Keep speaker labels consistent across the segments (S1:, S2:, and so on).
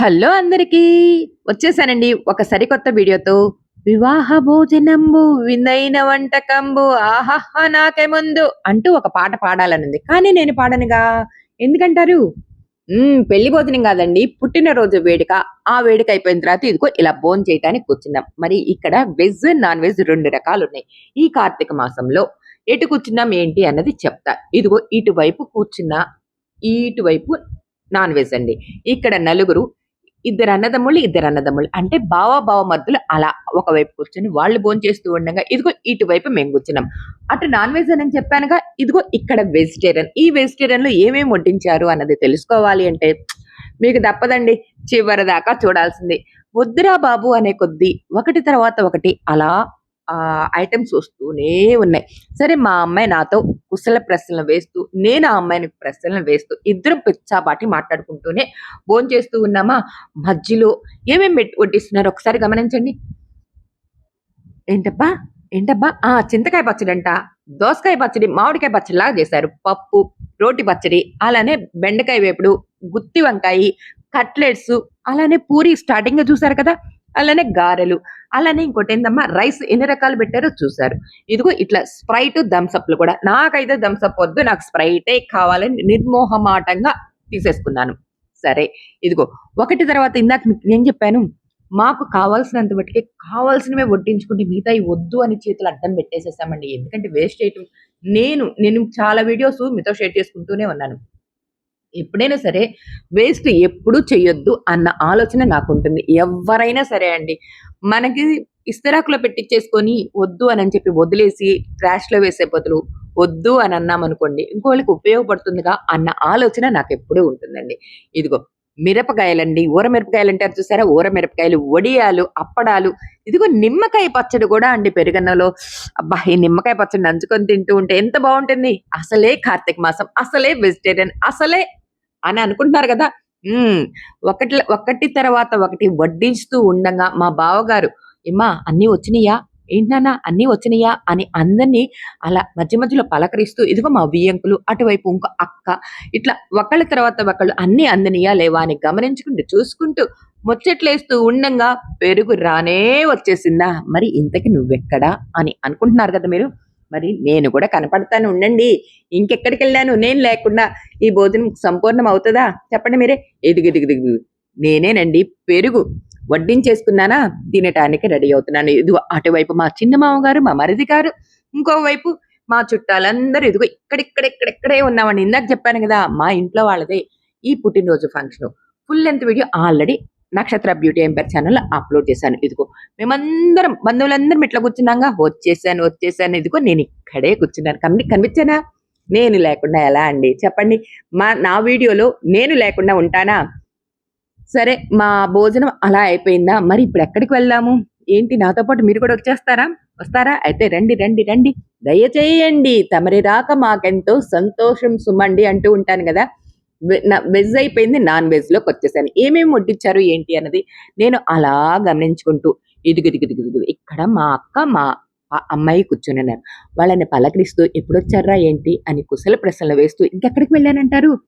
S1: Hello అందరికీ. వచ్చేసానండి ఒక సరికొత్త వీడియోతో. వివాహ భోజనంబు విందైన వంటకంబు ఆహా నాకే ముందు అంటూ ఒక పాట పాడాలనుంది. కానీ నేను పాడనుగా. ఎందుకంటారు? పెళ్ళి భోజనం కాదండి పుట్టినరోజు వేడుక. ఆ వేడుక అయిపోయిన తర్వాత ఇదిగో ఇలా భోజనం చేయడానికి కూర్చున్నాం. మరి ఇక్కడ వెజ్ నాన్ వెజ్ రెండు రకాలు ఉన్నాయి ఈ కార్తీక మాసంలో ఎటు కూర్చున్నాం ఏంటి అన్నది చెప్తా. ఇదిగో ఇటువైపు కూర్చున్న ఇటువైపు నాన్ వెజ్ అండి. ఇక్కడ నలుగురు ఇద్దరు అన్నదమ్ముళ్ళు ఇద్దరు అన్నదమ్ముళ్ళు. అంటే బావ బావ మధ్యలో అలా ఒకవైపు కూర్చొని వాళ్ళు భోజనం చేస్తూ ఉండగా ఇదిగో ఇటువైపు మేము కూర్చున్నాం. అటు నాన్ వెజ్ అని చెప్పానుగా ఇదిగో ఇక్కడ వెజిటేరియన్. ఈ వెజిటేరియన్లో ఏమేమి వడ్డించారు అన్నది తెలుసుకోవాలి అంటే మీకు తప్పదండి. చివరి దాకా చూడాల్సింది. వద్దురా బాబు అనే కొద్దీ ఒకటి తర్వాత ఒకటి అలా ఆ ఐటమ్స్ వస్తూనే ఉన్నాయి. సరే మా అమ్మాయి నాతో కుశల ప్రశ్నలు వేస్తూ నేను ఆ అమ్మాయిని ప్రశ్నలు వేస్తూ ఇద్దరు పిచ్చాబాటి మాట్లాడుకుంటూనే భోజనం చేస్తూ ఉన్నామా? మధ్యలో ఏమేమి వడ్డిస్తున్నారు? ఒకసారి గమనించండి. ఏంటబ్బా? ఏంటబ్బా? ఆ చింతకాయ పచ్చడి అంట దోసకాయ పచ్చడి మామిడికాయ పచ్చడి లాగా చేశారు. పప్పు రోటి పచ్చడి అలానే బెండకాయ వేపుడు గుత్తి వంకాయ కట్లెట్స్ అలానే పూరి స్టార్టింగ్గా చూసారు కదా? అలానే గారెలు అలానే ఇంకోటి ఏందమ్మా? రైస్ ఎన్ని రకాలు పెట్టారో చూసారు ఇదిగో ఇట్లా స్ప్రైట్ థమ్స్అప్లు కూడా. నాకైతే థమ్స్అప్ వద్దు నాకు స్ప్రైటే కావాలని నిర్మోహమాటంగా తీసేసుకున్నాను. సరే ఇదిగో ఒకటి తర్వాత ఇందాక మీకు నేను చెప్పాను? మాకు కావాల్సినంత బట్టి కావాల్సినవే వడ్డించుకుంటే మిగతా వద్దు అని చేతులు అడ్డం పెట్టేసేసామండి. ఎందుకంటే వేస్ట్ చేయటం. నేను నేను చాలా వీడియోస్ మీతో షేర్ చేసుకుంటూనే ఉన్నాను. ఎప్పుడైనా సరే వేస్ట్ ఎప్పుడు చేయొద్దు అన్న ఆలోచన నాకు ఉంటుంది ఎవరైనా సరే అండి మనకి ఇస్తరాకులో పెట్టించేసుకొని వద్దు అని చెప్పి వదిలేసి ట్రాష్లో లో వేసే బదులు వద్దు అని అన్నామనుకోండి ఇంకోళ్ళకి ఉపయోగపడుతుందిగా అన్న ఆలోచన నాకు ఎప్పుడూ ఉంటుందండి. ఇదిగో మిరపకాయలండి ఊర మిరపకాయలు అంటారు చూసారా? ఊర మిరపకాయలు వడియాలు అప్పడాలు ఇదిగో నిమ్మకాయ పచ్చడి కూడా అండి పెరుగన్నలో. అబ్బా ఈ నిమ్మకాయ పచ్చడి నంచుకొని తింటూ ఉంటే ఎంత బాగుంటుంది? అసలే కార్తీక మాసం అసలే వెజిటేరియన్ అసలే అని అనుకుంటున్నారు కదా? ఒకటి ఒకటి తర్వాత ఒకటి వడ్డిస్తూ ఉండగా మా బావగారు ఏమ్మా అన్నీ వచ్చినాయా? ఏంటన్నా అన్నీ వచ్చినాయా? అని అందరినీ అలా మధ్య మధ్యలో పలకరిస్తూ ఇదిగో మా బియ్యంకులు అటువైపు ఇంకో అక్క. ఇట్లా ఒకళ్ళ తర్వాత ఒకళ్ళు అన్నీ అందనియా లేవా అని గమనించుకుంటూ చూసుకుంటూ ముచ్చట్లేస్తూ ఉండంగా పెరుగు రానే వచ్చేసిందా? మరి ఇంతకి నువ్వెక్కడా? అని అనుకుంటున్నారు కదా మీరు. మరి నేను కూడా కనపడతాను ఉండండి. ఇంకెక్కడికి వెళ్ళాను నేను లేకుండా ఈ భోజనం సంపూర్ణం అవుతుందా చెప్పండి మీరే. ఎదుగు ఎదుగు దిగు నేనేనండి పెరుగు వడ్డించేసుకున్నానా? తినటానికి రెడీ అవుతున్నాను. ఇదిగో అటువైపు మా చిన్న మామగారు మా మరిది గారు ఇంకోవైపు మా చుట్టాలందరూ ఇదిగో ఇక్కడిక్కడెక్కడెక్కడే ఉన్నామండి. ఇందాక చెప్పాను కదా మా ఇంట్లో వాళ్ళదే ఈ పుట్టినరోజు function. Full length video already Nakshatra beauty empire channel upload చేశాను. ఇదిగో మేమందరం బంధువులందరం ఇట్లా కూర్చున్నాగా వచ్చేసాను వచ్చేసాను ఇదిగో నేను ఇక్కడే కూర్చున్నాను. కమి కనిపించానా? నేను లేకుండా ఎలా అండి? చెప్పండి మా నా వీడియోలో నేను లేకుండా ఉంటానా? సరే మా భోజనం అలా అయిపోయిందా? మరి ఇప్పుడు ఎక్కడికి వెళ్దాము? ఏంటి నాతో పాటు మీరు కూడా వచ్చేస్తారా? వస్తారా? అయితే రండి రండి రండి. దయచేయండి తమరి రాక మాకెంతో సంతోషం సుమండి అంటూ ఉంటాను కదా. వెజ్ అయిపోయింది నాన్ వెజ్లోకి వచ్చేసాను ఏమేమి వడ్డించారు ఏంటి అన్నది నేను అలా గమనించుకుంటూ ఇదిగు ఇదిగు ఇదిగు ఇదిగు. ఇక్కడ మా అక్క మా అమ్మాయి కూర్చొని ఉన్నారు. వాళ్ళని పలకరిస్తూ ఎప్పుడు వచ్చారా ఏంటి? అని కుశల ప్రశ్నలు వేస్తూ ఇంకెక్కడికి వెళ్ళానంటారు?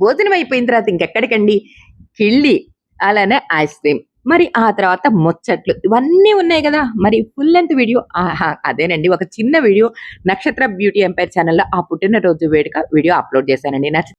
S1: భోజనం అయిపోయిన తర్వాత ఇంకెక్కడికండి? కిళ్ళి అలానే ఐస్ క్రీమ్. మరి ఆ తర్వాత ముచ్చట్లు. ఇవన్నీ ఉన్నాయి కదా. మరి ఫుల్ లెంత్ వీడియో. ఆహా అదేనండి. ఒక చిన్న వీడియో. నక్షత్ర బ్యూటీ ఎంపైర్ ఛానల్లో ఆ పుట్టినరోజు వేడుక వీడియో అప్లోడ్ చేశానండి. నచ్చ